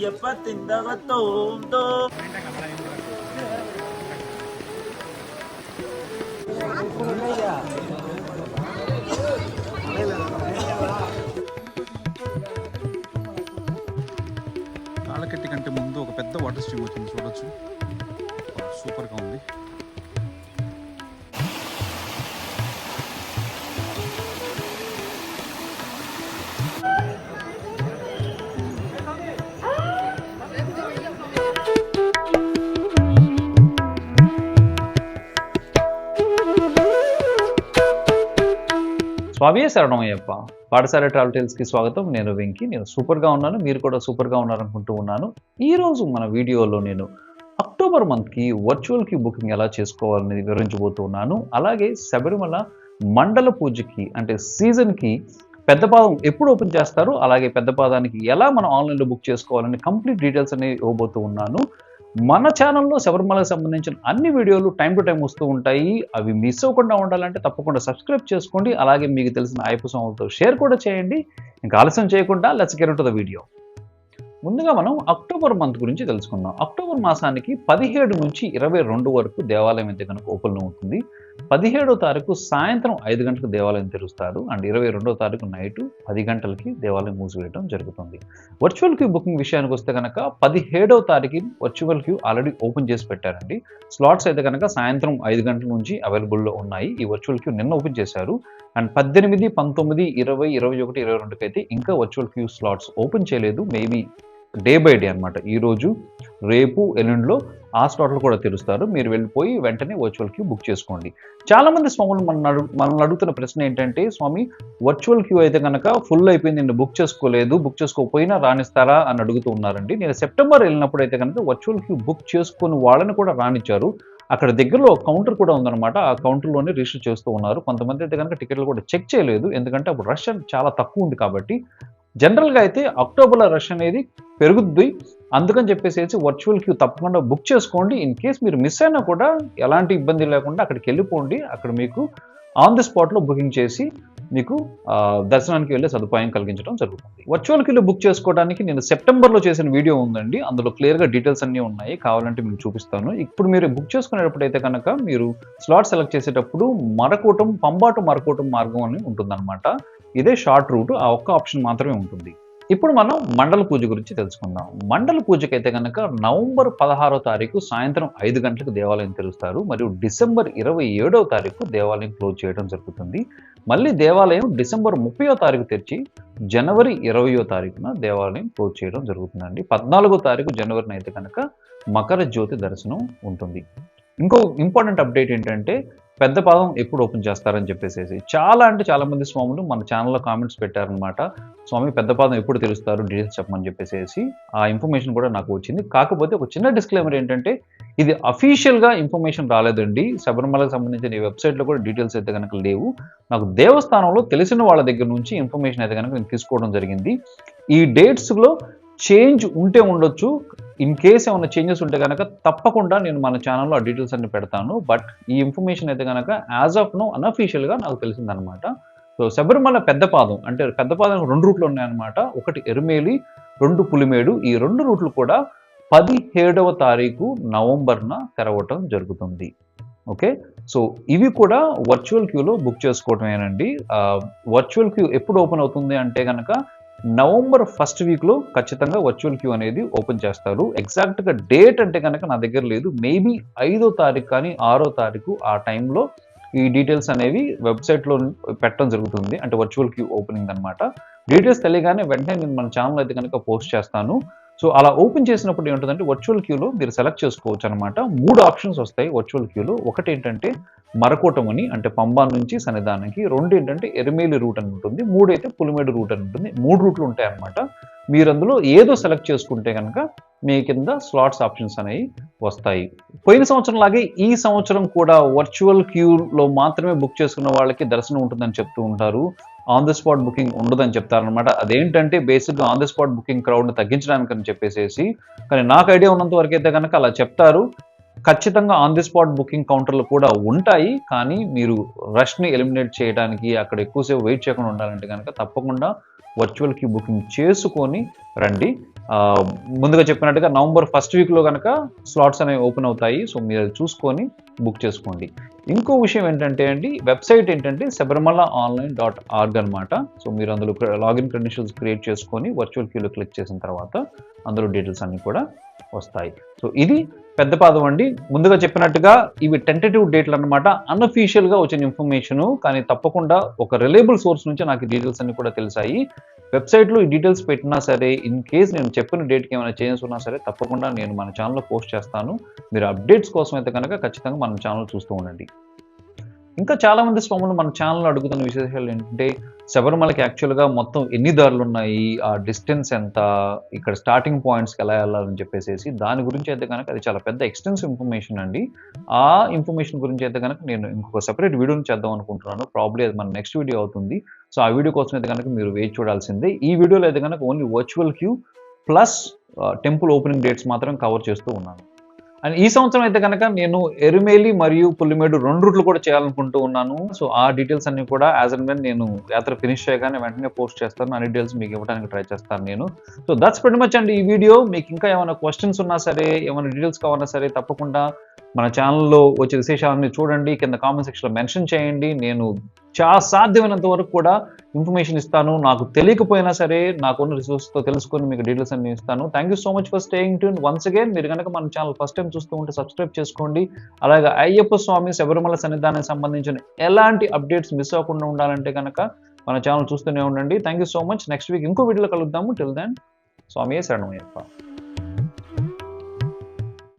అయ్యప్ప తిందగ తోందో కాళ్ళకెట్టి కంటే ముందు ఒక పెద్ద వాటర్ స్ట్రీమ్ వచ్చింది చూడొచ్చు. సూపర్గా ఉంది. స్వామియే శరణమయ్యప్ప పాఠశాల ట్రావెల్ స్వాగతం. నేను వెంకి. నేను సూపర్గా ఉన్నాను. మీరు కూడా సూపర్గా ఉన్నారనుకుంటూ ఉన్నాను. ఈరోజు మన వీడియోలో నేను అక్టోబర్ మంత్కి వర్చువల్కి బుకింగ్ ఎలా చేసుకోవాలని వివరించబోతున్నాను. అలాగే శబరిమల మండల పూజకి అంటే సీజన్కి పెద్ద పాదం ఎప్పుడు ఓపెన్ చేస్తారు అలాగే పెద్ద పాదానికి ఎలా మనం ఆన్లైన్లో బుక్ చేసుకోవాలని కంప్లీట్ డీటెయిల్స్ అనేవి ఇవ్వబోతూ ఉన్నాను. మన ఛానల్లో శబరిమలకు సంబంధించిన అన్ని వీడియోలు టైం టు టైం వస్తూ ఉంటాయి. అవి మిస్ అవ్వకుండా ఉండాలంటే తప్పకుండా సబ్స్క్రైబ్ చేసుకోండి. అలాగే మీకు తెలిసిన ఐపు సాంగ్తో షేర్ కూడా చేయండి. ఇంకా ఆలస్యం చేయకుండా let's get to the video ముందుగా మనం అక్టోబర్ మంత్ గురించి తెలుసుకుందాం. అక్టోబర్ మాసానికి పదిహేడు నుంచి ఇరవై రెండు వరకు దేవాలయం అయితే కనుక ఓపెన్ అవుతుంది పదిహేడో తారీఖు సాయంత్రం ఐదు గంటలకు దేవాలయం తెరుస్తారు. అండ్ ఇరవై రెండో తారీఖు నైట్ పది గంటలకి దేవాలయం మూసివేయడం జరుగుతుంది. వర్చువల్ క్యూ బుకింగ్ విషయానికి వస్తే కనుక పదిహేడవ తారీఖు వర్చువల్ క్యూ ఆల్రెడీ ఓపెన్ చేసి పెట్టారండి. స్లాట్స్ అయితే కనుక సాయంత్రం ఐదు గంటల నుంచి అవైలబుల్లో ఉన్నాయి. ఈ వర్చువల్ క్యూ నిన్న ఓపెన్ చేశారు. అండ్ పద్దెనిమిది పంతొమ్మిది ఇరవై ఇరవై ఒకటి ఇరవై రెండుకి అయితే ఇంకా వర్చువల్ క్యూ స్లాట్స్ ఓపెన్ చేయలేదు. మేబీ డే బై డే అనమాట ఈరోజు రేపు ఎల్లుండిలో ఆ స్లాట్లు కూడా తెరుస్తారు మీరు వెళ్ళిపోయి వెంటనే వర్చువల్ క్యూ బుక్ చేసుకోండి. చాలా మంది స్వాములు మన మనల్ని అడుగుతున్న ప్రశ్న ఏంటంటే స్వామి వర్చువల్ క్యూ అయితే కనుక ఫుల్ అయిపోయింది నేను బుక్ చేసుకోలేదు బుక్ చేసుకోకపోయినా రాణిస్తారా? అని అడుగుతూ ఉన్నారండి. నేను సెప్టెంబర్ వెళ్ళినప్పుడు అయితే కనుక వర్చువల్ క్యూ బుక్ చేసుకుని వాళ్ళని కూడా రాణించారు. అక్కడ దగ్గరలో కౌంటర్ కూడా ఉందన్నమాట. ఆ కౌంటర్లోనే రిజిస్టర్ చేస్తూ ఉన్నారు. కొంతమంది అయితే కనుక టికెట్లు కూడా చెక్ చేయలేదు. ఎందుకంటే అప్పుడు రష్ చాలా తక్కువ ఉంది కాబట్టి జనరల్గా అయితే అక్టోబర్లో రష్ అనేది పెరుగుద్ది. అందుకని చెప్పేసి వర్చువల్ క్యూ తప్పకుండా బుక్ చేసుకోండి. ఇన్ కేస్ మీరు మిస్ అయినా కూడా ఎలాంటి ఇబ్బంది లేకుండా అక్కడికి వెళ్ళిపోండి. అక్కడ మీకు ఆన్ ది స్పాట్లో బుకింగ్ చేసి మీకు దర్శనానికి వెళ్ళే సదుపాయం కలిగించడం జరుగుతుంది. వర్చువల్ క్యూలో బుక్ చేసుకోవడానికి నేను సెప్టెంబర్లో చేసిన వీడియో ఉందండి. అందులో క్లియర్గా డీటెయిల్స్ అన్నీ ఉన్నాయి. కావాలంటే మీకు చూపిస్తాను. ఇప్పుడు మీరు బుక్ చేసుకునేటప్పుడైతే కనుక మీరు స్లాట్ సెలెక్ట్ చేసేటప్పుడు మరకోటం పంబాటు మరకోటం మార్గం అని ఉంటుందన్నమాట. ఇదే షార్ట్ రూట్ ఆ ఒక్క ఆప్షన్ మాత్రమే ఉంటుంది. ఇప్పుడు మనం మండల పూజ గురించి తెలుసుకుందాం. మండల పూజకి అయితే కనుక నవంబర్ పదహారో తారీఖు సాయంత్రం ఐదు గంటలకు దేవాలయం తెరుస్తారు. మరియు డిసెంబర్ ఇరవై ఏడవ తారీఖు దేవాలయం క్లోజ్ చేయడం జరుగుతుంది. మళ్ళీ దేవాలయం డిసెంబర్ ముప్పయో తారీఖు తెరిచి జనవరి ఇరవయో తారీఖున దేవాలయం క్లోజ్ చేయడం జరుగుతుందండి. పద్నాలుగో తారీఖు జనవరిని అయితే కనుక మకర జ్యోతి దర్శనం ఉంటుంది. ఇంకో ఇంపార్టెంట్ అప్డేట్ ఏంటంటే పెద్ద పాదం ఎప్పుడు ఓపెన్ చేస్తారని చెప్పేసి చాలా అంటే చాలా మంది స్వాములు మన ఛానల్లో కామెంట్స్ పెట్టారనమాట స్వామి పెద్ద పాదం ఎప్పుడు తెలుస్తారు డీటెయిల్స్ చెప్పమని చెప్పేసి ఆ ఇన్ఫర్మేషన్ కూడా నాకు వచ్చింది. కాకపోతే ఒక చిన్న డిస్క్లైమర్ ఏంటంటే ఇది అఫీషియల్గా ఇన్ఫర్మేషన్ రాలేదండి. శబరిమలకు సంబంధించిన ఈ వెబ్సైట్లో కూడా డీటెయిల్స్ అయితే కనుక లేవు. నాకు దేవస్థానంలో తెలిసిన వాళ్ళ దగ్గర నుంచి ఇన్ఫర్మేషన్ అయితే కనుక నేను తీసుకోవడం జరిగింది. ఈ డేట్స్లో చేంజ్ ఉంటే ఉండొచ్చు ఇన్ కేస్ ఏమైనా చేంజెస్ ఉంటే కనుక తప్పకుండా నేను మన ఛానల్లో ఆ డీటెయిల్స్ అన్ని పెడతాను. బట్ ఈ ఇన్ఫర్మేషన్ అయితే కనుక యాజ్ ఆఫ్ నో అన్అఫీషియల్గా నాకు తెలిసిందనమాట సో శబరిమల పెద్ద పాదం అంటే పెద్ద పాదం రెండు రూట్లు ఉన్నాయన్నమాట. ఒకటి ఎరుమేలి రెండు పులిమేడు. ఈ రెండు రూట్లు కూడా పదిహేడవ తారీఖు నవంబర్న తెరవటం జరుగుతుంది. ఓకే సో ఇవి కూడా వర్చువల్ క్యూలో బుక్ చేసుకోవటమేనండి. వర్చువల్ క్యూ ఎప్పుడు ఓపెన్ అవుతుంది అంటే కనుక నవంబర్ ఫస్ట్ వీక్లో ఖచ్చితంగా వర్చువల్ క్యూ అనేది ఓపెన్ చేస్తారు. ఎగ్జాక్ట్గా డేట్ అంటే కనుక నా దగ్గర లేదు. మేబీ ఐదో తారీఖు కానీ ఆరో తారీఖు ఆ టైంలో ఈ డీటెయిల్స్ అనేవి వెబ్సైట్లో పెట్టడం జరుగుతుంది. అంటే వర్చువల్ క్యూ ఓపెనింగ్ అనమాట డీటెయిల్స్ తెలియగానే వెంటనే నేను మన ఛానల్ అయితే కనుక పోస్ట్ చేస్తాను. సో అలా ఓపెన్ చేసినప్పుడు ఏముంటుందంటే వర్చువల్ క్యూలో మీరు సెలెక్ట్ చేసుకోవచ్చు అనమాట మూడు ఆప్షన్స్ వస్తాయి వర్చువల్ క్యూలో ఒకటి ఏంటంటే మరకోటమని అంటే పంబా నుంచి సన్నిధానానికి. రెండు ఏంటంటే ఎరిమేలి రూట్ అని ఉంటుంది. మూడు అయితే పులిమేడు రూట్ అని ఉంటుంది. మూడు రూట్లు ఉంటాయన్నమాట మీరు అందులో ఏదో సెలెక్ట్ చేసుకుంటే కనుక మీ కింద స్లాట్స్ ఆప్షన్స్ అనేవి వస్తాయి. పోయిన సంవత్సరం లాగే ఈ సంవత్సరం కూడా వర్చువల్ క్యూలో మాత్రమే బుక్ చేసుకున్న వాళ్ళకి దర్శనం ఉంటుందని చెప్తూ ఉంటారు. ఆన్ ది స్పాట్ బుకింగ్ ఉండదని చెప్తారనమాట అదేంటంటే బేసిక్గా ఆన్ ది స్పాట్ బుకింగ్ క్రౌడ్ని తగ్గించడానికి అని చెప్పేసేసి కానీ నాకు ఐడియా ఉన్నంత వరకు అయితే కనుక అలా చెప్తారు. ఖచ్చితంగా ఆన్ ది స్పాట్ బుకింగ్ కౌంటర్లు కూడా ఉంటాయి కానీ మీరు రష్ని ఎలిమినేట్ చేయడానికి అక్కడ ఎక్కువసేపు వెయిట్ చేయకుండా ఉండాలంటే కనుక తప్పకుండా వర్చువల్ క్యూ బుకింగ్ చేసుకొని రండి. ముందుగా చెప్పినట్టుగా నవంబర్ ఫస్ట్ వీక్లో కనుక స్లాట్స్ అనేవి ఓపెన్ అవుతాయి సో మీరు అది చూసుకొని బుక్ చేసుకోండి. ఇంకో విషయం ఏంటంటే అండి వెబ్సైట్ ఏంటంటే శబరిమల ఆన్లైన్ డాట్ ఆర్గ్ అనమాట సో మీరు అందులో లాగిన్ క్రెడెన్షియల్స్ క్రియేట్ చేసుకొని వర్చువల్ క్యూలో క్లిక్ చేసిన తర్వాత అందులో డీటెయిల్స్ అన్నీ కూడా వస్తాయి. సో ఇది పెద్ద పాదం అండి. ముందుగా చెప్పినట్టుగా ఇవి టెంటేటివ్ డేట్లు అనమాట అన్అఫీషియల్గా వచ్చిన ఇన్ఫర్మేషన్ కానీ తప్పకుండా ఒక రిలయబుల్ సోర్స్ నుంచి నాకు డీటెయిల్స్ అన్ని కూడా తెలిసాయి. వెబ్సైట్లో ఈ డీటెయిల్స్ పెట్టినా సరే ఇన్ కేస్ నేను చెప్పిన డేట్కి ఏమైనా చేంజెస్ ఉన్నా సరే తప్పకుండా నేను మన ఛానల్లో పోస్ట్ చేస్తాను. మీరు అప్డేట్స్ కోసం అయితే కనుక ఖచ్చితంగా మన ఛానల్ చూస్తూ ఉండండి. ఇంకా చాలా మంది స్వాములు మన ఛానల్ అడుగుతున్న విశేషాలు ఏంటంటే శబరిమలకి యాక్చువల్గా మొత్తం ఎన్ని దారులు ఉన్నాయి? ఆ డిస్టెన్స్ ఎంత? ఇక్కడ స్టార్టింగ్ పాయింట్స్కి ఎలా వెళ్ళాలని చెప్పేసి దాని గురించి అయితే కనుక అది చాలా పెద్ద ఎక్స్టెన్సివ్ ఇన్ఫర్మేషన్ అండి. ఆ ఇన్ఫర్మేషన్ గురించి అయితే కనుక నేను ఇంకొక సెపరేట్ వీడియోని చేద్దాం అనుకుంటున్నాను. ప్రాబ్లీ అది మన నెక్స్ట్ వీడియో అవుతుంది. సో ఆ వీడియో కోసం అయితే కనుక మీరు వేచి చూడాల్సిందే. ఈ వీడియోలో అయితే కనుక only virtual queue plus temple opening dates మాత్రం కవర్ చేస్తూ ఉన్నాను. అండ్ ఈ సంవత్సరం అయితే కనుక నేను ఎరుమేలి మరియు పుల్లిమేడు రెండు రూట్లు కూడా చేయాలనుకుంటూ ఉన్నాను. సో ఆ డీటెయిల్స్ అన్ని కూడా యాజ్ అండ్ వెన్ నేను యాత్ర ఫినిష్ చేయగానే వెంటనే పోస్ట్ చేస్తాను. ఆ డీటెయిల్స్ మీకు ఇవ్వడానికి ట్రై చేస్తాను నేను. సో దట్స్ pretty మచ్ అండి ఈ వీడియో. మీకు ఇంకా ఏమైనా క్వశ్చన్స్ ఉన్నా సరే ఏమైనా డీటెయిల్స్ కావాలన్నా సరే తప్పకుండా మన ఛానల్లో వచ్చే విశేషాలని చూడండి. కింద కామెంట్ సెక్షన్లో మెన్షన్ చేయండి. నేను చాలా సాధ్యమైనంత వరకు కూడా ఇన్ఫర్మేషన్ ఇస్తాను నాకు తెలియకపోయినా సరే నాకున్న రిసోర్స్తో తెలుసుకొని మీకు డీటెయిల్స్ అన్ని ఇస్తాను. Thank you so much for staying tune once again మీరు కనుక మన ఛానల్ ఫస్ట్ టైం చూస్తూ ఉంటే సబ్స్క్రైబ్ చేసుకోండి. అలాగే అయ్యప్ప స్వామి శబరిమల సన్నిధానానికి సంబంధించిన ఎలాంటి అప్డేట్స్ మిస్ అవ్వకుండా ఉండాలంటే కనుక మన ఛానల్ చూస్తూనే ఉండండి. Thank you so much next week ఇంకో వీడియోలో కలుద్దాము. టిల్ దెన్ స్వామి శరణమయ్యప్ప.